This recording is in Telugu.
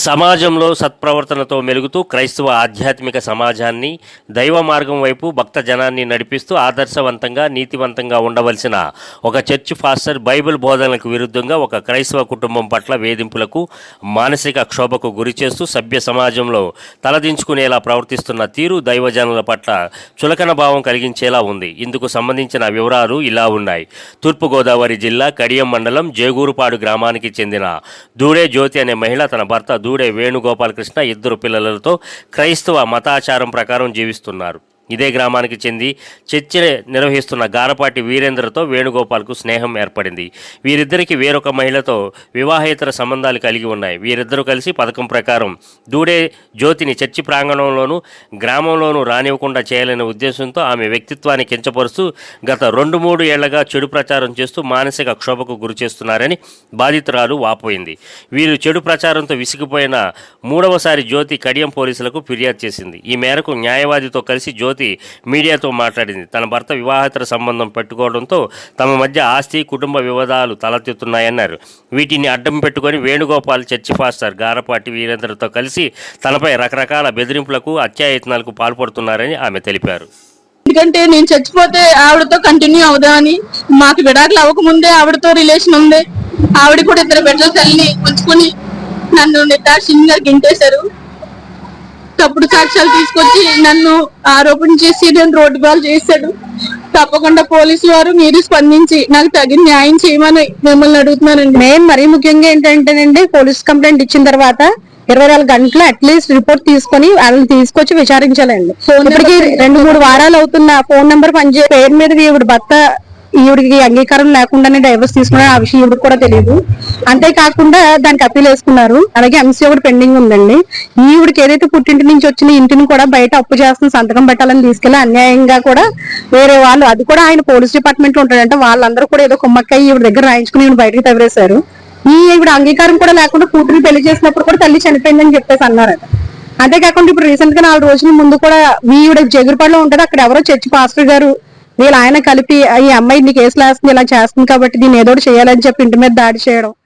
సమాజంలో సత్ప్రవర్తనతో మెలుగుతూ క్రైస్తవ ఆధ్యాత్మిక సమాజాన్ని దైవ మార్గం వైపు భక్త జనాన్ని నడిపిస్తూ ఆదర్శవంతంగా నీతివంతంగా ఉండవలసిన ఒక చర్చ్ ఫాస్టర్ బైబిల్ బోధనలకు విరుద్ధంగా ఒక క్రైస్తవ కుటుంబం పట్ల వేధింపులకు మానసిక క్షోభకు గురి చేస్తూ సభ్య సమాజంలో తలదించుకునేలా ప్రవర్తిస్తున్న తీరు దైవజనుల పట్ల చులకన భావం కలిగించేలా ఉంది. ఇందుకు సంబంధించిన వివరాలు ఇలా ఉన్నాయి. తూర్పుగోదావరి జిల్లా కడియం మండలం జేగూరుపాడు గ్రామానికి చెందిన దూరే జ్యోతి అనే మహిళ తన భర్త దూడే వేణుగోపాలకృష్ణ ఇద్దరు పిల్లలతో క్రైస్తవ మతాచారం ప్రకారం జీవిస్తున్నారు. ఇదే గ్రామానికి చెంది చర్చ నిర్వహిస్తున్న గారపాటి వీరేంద్రతో వేణుగోపాల్కు స్నేహం ఏర్పడింది. వీరిద్దరికి వేరొక మహిళతో వివాహేతర సంబంధాలు కలిగి ఉన్నాయి. వీరిద్దరూ కలిసి పథకం ప్రకారం దూడే జ్యోతిని చర్చి ప్రాంగణంలోనూ గ్రామంలోనూ రానివ్వకుండా చేయాలనే ఉద్దేశంతో ఆమె వ్యక్తిత్వాన్ని కించపరుస్తూ గత రెండు మూడు ఏళ్ళగా చెడు ప్రచారం చేస్తూ మానసిక క్షోభకు గురి చేస్తున్నారని బాధితురాలు వాపోయింది. వీరు చెడు ప్రచారంతో విసిగిపోయిన మూడవసారి జ్యోతి కడియం పోలీసులకు ఫిర్యాదు చేసింది. ఈ మేరకు న్యాయవాదితో కలిసి జ్యోతి మీడియాతో మాట్లాడింది. తన భర్త వివాహేతర సంబంధం పెట్టుకోవడంతో తమ మధ్య ఆస్తి కుటుంబ వివాదాలు తలెత్తుతున్నాయన్నారు. వీటిని అడ్డం పెట్టుకొని వేణుగోపాల్ చర్చి ఫాస్టర్ గారపాటి వీరేంద్రతో కలిసి తనపై రకరకాల బెదిరింపులకు అత్యాయత్నాలకు పాల్పడుతున్నారని ఆమె తెలిపారు. ఎందుకంటే నేను చచ్చిపోతే ఆవిడతో కంటిన్యూ అవుదామని మాకు విడాకులు అవ్వకముందే ఆవిడతో రిలేషన్ ఉంది. ఆవిడ కూడా ఇద్దరు బిడ్డల తల్లిని ఉంచుకుని నన్ను నిర్దాక్షిణ్యంగా గింటేశారు. తప్పుడు సాక్ష్యాలు తీసుకొచ్చి నన్ను ఆరోపణ చేసి నేను రోడ్డు బాల్ చేశాడు. తప్పకుండా పోలీసు వారు మీరు స్పందించి నాకు తగిన న్యాయం చేయమని మిమ్మల్ని అడుగుతున్నానండి. మెయిన్ మరీ ముఖ్యంగా ఏంటంటేనండి పోలీస్ కంప్లైంట్ ఇచ్చిన తర్వాత ఇరవై నాలుగు గంటలు అట్లీస్ట్ రిపోర్ట్ తీసుకొని వాళ్ళని తీసుకొచ్చి విచారించాలండి. ఇప్పటికి రెండు మూడు వారాలు అవుతున్న ఫోన్ నెంబర్ పనిచే పేరు మీద ఈవిడ భర్త ఈవిడికి అంగీకారం లేకుండానే డైవర్స్ తీసుకున్నారు ఆ విషయం ఈవిడికి కూడా తెలియదు. అంతేకాకుండా దానికి అప్పీల్ వేసుకున్నారు. అలాగే ఎంసీ ఒకటి పెండింగ్ ఉందండి. ఈవిడికి ఏదైతే పుట్టింటి నుంచి వచ్చిన ఇంటిని కూడా బయట అప్పు చేస్తున్న సంతకం పెట్టాలని తీసుకెళ్ళి అన్యాయంగా కూడా వేరే వాళ్ళు అది కూడా ఆయన పోలీస్ డిపార్ట్మెంట్లో ఉంటాడంటే వాళ్ళందరూ కూడా ఏదో కుమ్మక్కయ్య ఈవిడ దగ్గర రాయించుకుని ఈవిడ బయటకు తవరేశారు ఈ ఈవిడ అంగీకారం కూడా లేకుండా కూతురు పెళ్ళి చేసినప్పుడు కూడా తల్లి చనిపోయిందని చెప్పేసి అన్నారట. అంతేకాకుండా ఇప్పుడు రీసెంట్గా నాలుగు రోజుల ముందు కూడా ఈవిడ జగురుపాడులో ఉంటది. అక్కడ ఎవరో చర్చి పాస్టర్ గారు వీళ్ళ ఆయన కలిపి ఈ అమ్మాయి నీ కేసులు వేస్తుంది ఇలా చేస్తుంది కాబట్టి దీన్ని ఏదో చేయాలని చెప్పి ఇంటి మీద దాడి చేయడం.